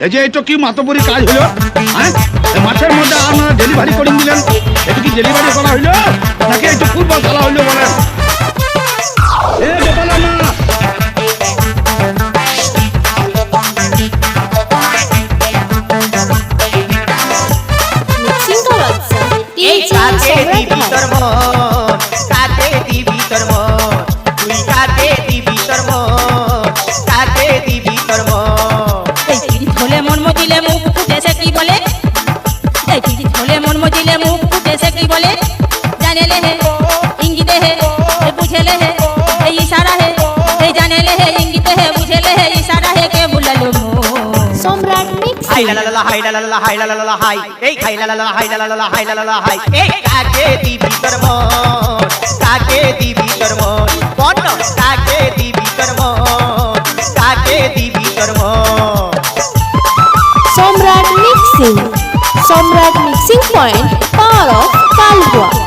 এই যে এটা কি মাতবরি কাজ হলো? হ্যাঁ মাঠের মধ্যে আপনারা ডেলিভারি করে দিলেন এটা কি ডেলিভারি করা হইল নাকি একটু ফুটবল খেলা হইল মন মন মন মন সম্রাট মিক্সিং সম্রাট মিক্সিং পয়েন্ট পাওয়ার অফ কালহুয়া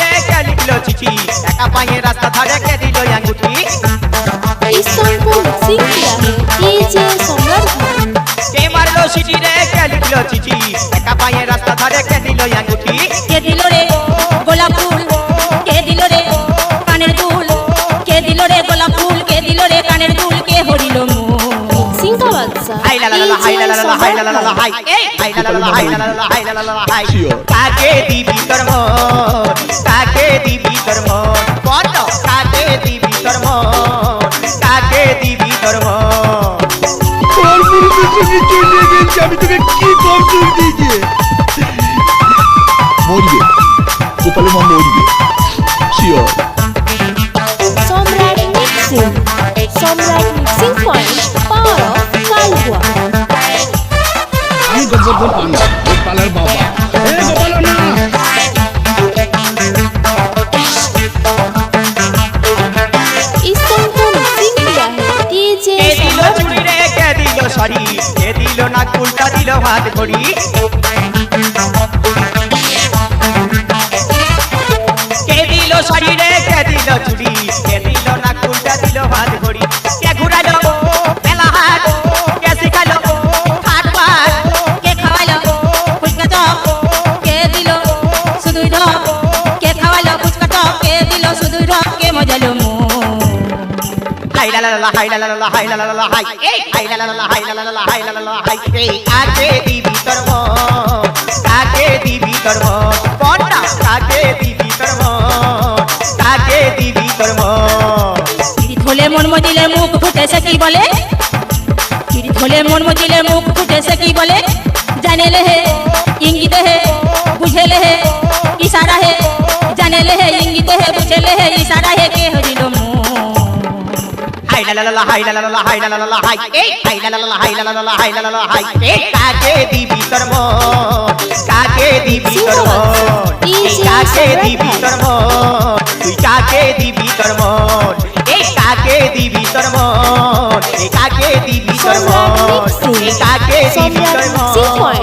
রে কে লিখলো চিঠি একা পায়ে রাস্তা ধারে কে দিল আঙ্গুঠি কে মারলো সিটি রে কে লিখলো চিঠি একা পায়ে রাস্তা ধারে কে দিল আঙ্গুঠি কে দিল রে গোলাপ ফুল কে দিল রে কানের দুল কে দিল রে গোলাপ ফুল কে দিল রে কানের দুল কে হরিল কাকে দিবি তোর মন paloma morire. Cheer. Somrat Mixing. Somrat Mixing Point. Power of Kalwa. আমি গোবর্ধন পান্ডা গোপালের বাবা এ গোপাল না সরি এ দিল না কুলটা দিল ভাত ঘড়ি কাকে দিবি তোর মন কাকে দিবি তোর মন না কাকে দিবি তোর মন দিবি তোর মন হলে মন মজিলে মুখ ফুটেছে কি বলে? হলে মন মজিলে মুখ ফুটেছে কি বলে? জানেলে হে, ইঙ্গিতে হে, বুঝেলে হে হাইলালালা হাইলালালা হাইলালালা হাই এই হাইলালালা হাইলালালা হাইলালালা হাই এই কাকে দিবি তোর মন কাকে দিবি তোর মন কাকে দিবি তোর মন তুই